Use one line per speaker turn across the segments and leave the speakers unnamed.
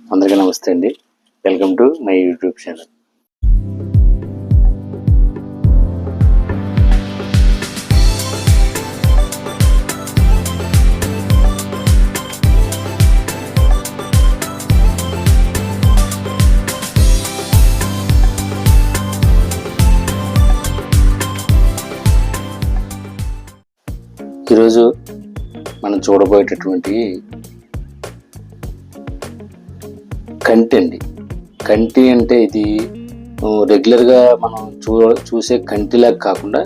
అందరికీ నమస్తే అండి. Welcome to my YouTube channel ఈరోజు మనం చూడబోయేటటువంటి కంటి అండి. కంటి అంటే ఇది రెగ్యులర్గా మనం చూ చూసే కంటిలాగా కాకుండా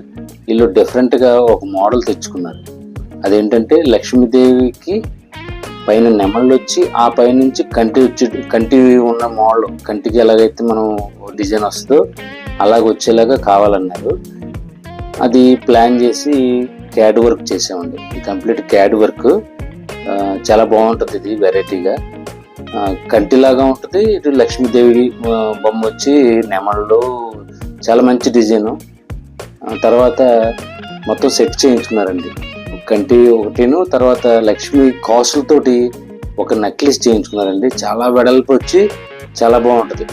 వీళ్ళు డిఫరెంట్గా ఒక మోడల్ తెచ్చుకున్నారు. అదేంటంటే లక్ష్మీదేవికి పైన నెమళ్ళు వచ్చి ఆ పైనుంచి కంటి వచ్చి కంటి ఉన్న మోడల్ కంటికి ఎలాగైతే మనం డిజైన్ వస్తుందో అలాగ వచ్చేలాగా కావాలన్నారు. అది ప్లాన్ చేసి క్యాడ్ వర్క్ చేసామండి. Complete CAD work. చాలా బాగుంటుంది ఇది వెరైటీగా. కంటిలాగా ఉంటుంది. ఇటు లక్ష్మీదేవి బొమ్మ వచ్చి నెమళ్ళు చాలా మంచి డిజైన్. తర్వాత మొత్తం సెట్ చేయించుకున్నారండి. కంటి ఒకటిను తర్వాత లక్ష్మి కాసులతోటి ఒక నెక్లెస్ చేయించుకున్నారండి. చాలా వెడల్పు వచ్చి చాలా బాగుంటుంది.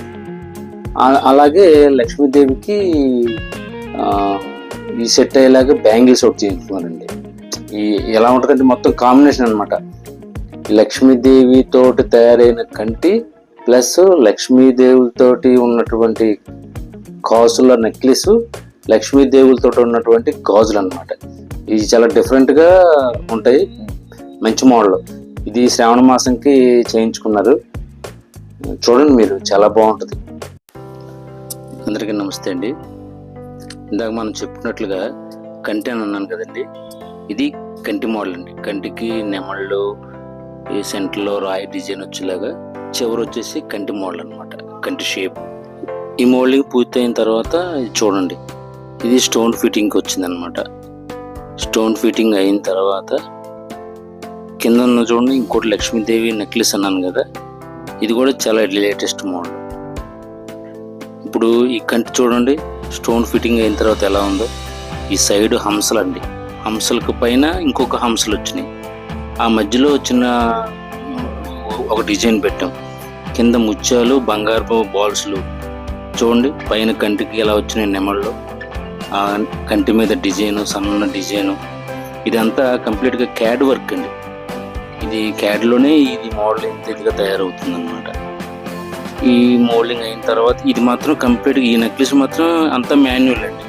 అలాగే లక్ష్మీదేవికి ఈ సెట్ అయ్యేలాగా బ్యాంగిల్స్ ఒకటి చేయించుకున్నారండి. ఈ ఎలా ఉంటుందంటే మొత్తం కాంబినేషన్ అనమాట లక్ష్మీదేవి తోటి తయారైన కంటి ప్లస్ లక్ష్మీదేవులతోటి ఉన్నటువంటి కాసుల నెక్లెస్ లక్ష్మీదేవులతో ఉన్నటువంటి గాజులు అనమాట ఇవి చాలా డిఫరెంట్గా ఉంటాయి. మంచి మోడల్. ఇది శ్రావణ మాసంకి చేయించుకున్నారు. చూడండి మీరు చాలా బాగుంటుంది. అందరికీ నమస్తే అండి. ఇందాక మనం చెప్పుకున్నట్లుగా కంటి అని అన్నాను కదండి. ఇది కంటి మోడల్ అండి కంటికి నెమళ్ళు ఈ సెంటర్లో రాయి డిజైన్ వచ్చేలాగా చివరి వచ్చేసి కంటి మోడల్ అనమాట కంటి షేప్ ఈ మోల్డింగ్ పూర్తయిన తర్వాత చూడండి. ఇది స్టోన్ ఫిట్టింగ్కి వచ్చిందనమాట స్టోన్ ఫిట్టింగ్ అయిన తర్వాత కింద ఉన్న చూడండి ఇంకోటి లక్ష్మీదేవి నెక్లెస్ అన్నాను కదా. ఇది కూడా చాలా లేటెస్ట్ మోడల్ ఇప్పుడు ఈ కంటి చూడండి స్టోన్ ఫిట్టింగ్ అయిన తర్వాత ఎలా ఉందో. ఈ సైడ్ హంసలు అండి హంసలకు పైన ఇంకొక హంసలు వచ్చినాయి. ఆ మధ్యలో చిన్న ఒక డిజైన్ పెట్టాం. కింద ముత్యాలు బంగారపు బాల్స్లు. చూడండి పైన కంటికి ఎలా వచ్చినాయి నెమళ్ళు. ఆ కంటి మీద డిజైను సన్న డిజైను. ఇదంతా కంప్లీట్గా క్యాడ్ వర్క్ అండి. ఇది క్యాడ్లోనే ఇది మోడల్ ఇంత ఇదిగా తయారవుతుంది అనమాట ఈ మోడలింగ్ అయిన తర్వాత ఇది మాత్రం కంప్లీట్గా ఈ నెక్లెస్ మాత్రం అంతా మాన్యువల్ అండి.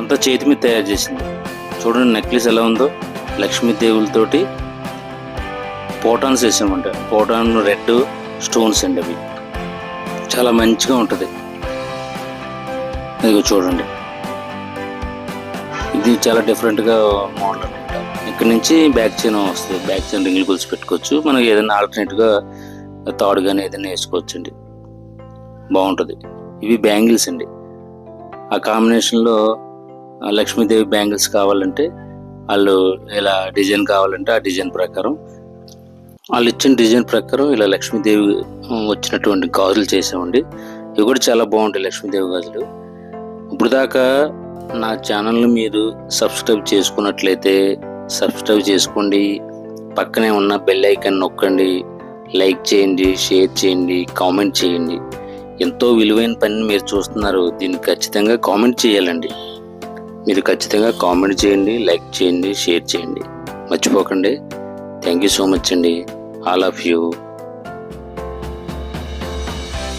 అంతా చేతి మీద తయారు చేసింది. చూడండి నెక్లెస్ ఎలా ఉందో. లక్ష్మీదేవులతోటి పోటాన్స్ వేసామంట. పోటాన్ రెడ్ స్టోన్స్ అండి అవి. చాలా మంచిగా ఉంటుంది. ఇదిగో చూడండి. ఇది చాలా డిఫరెంట్గా మోడల్ అనమాట ఇక్కడ నుంచి బ్యాక్ చైన్ వస్తుంది. బ్యాక్ చైన్ రింగులు పులిసి పెట్టుకోవచ్చు. మనకి ఏదైనా ఆల్టర్నేట్గా తాడు కానీ ఏదైనా వేసుకోవచ్చు అండి బాగుంటుంది. ఇవి బ్యాంగిల్స్ అండి. ఆ కాంబినేషన్లో లక్ష్మీదేవి బ్యాంగిల్స్ కావాలంటే వాళ్ళు ఇలా డిజైన్ కావాలంటే ఆ డిజైన్ ప్రకారం వాళ్ళు ఇచ్చిన డిజైన్ ప్రకారం ఇలా లక్ష్మీదేవి వచ్చినటువంటి గాజులు చేసామండి ఇవి కూడా చాలా బాగుంటాయి లక్ష్మీదేవి గాజులు. ఇప్పుడు దాకా నా ఛానల్ని మీరు సబ్స్క్రైబ్ చేసుకున్నట్లయితే సబ్స్క్రైబ్ చేసుకోండి. పక్కనే ఉన్న బెల్ ఐకాన్ నొక్కండి. లైక్ చేయండి షేర్ చేయండి కామెంట్ చేయండి. ఎంతో విలువైన పని మీరు చూస్తున్నారు. దీన్ని ఖచ్చితంగా కామెంట్ చేయాలండి. మీరు ఖచ్చితంగా కామెంట్ చేయండి లైక్ చేయండి షేర్ చేయండి. మర్చిపోకండి. థ్యాంక్ యూ సో మచ్ అండి. All of you.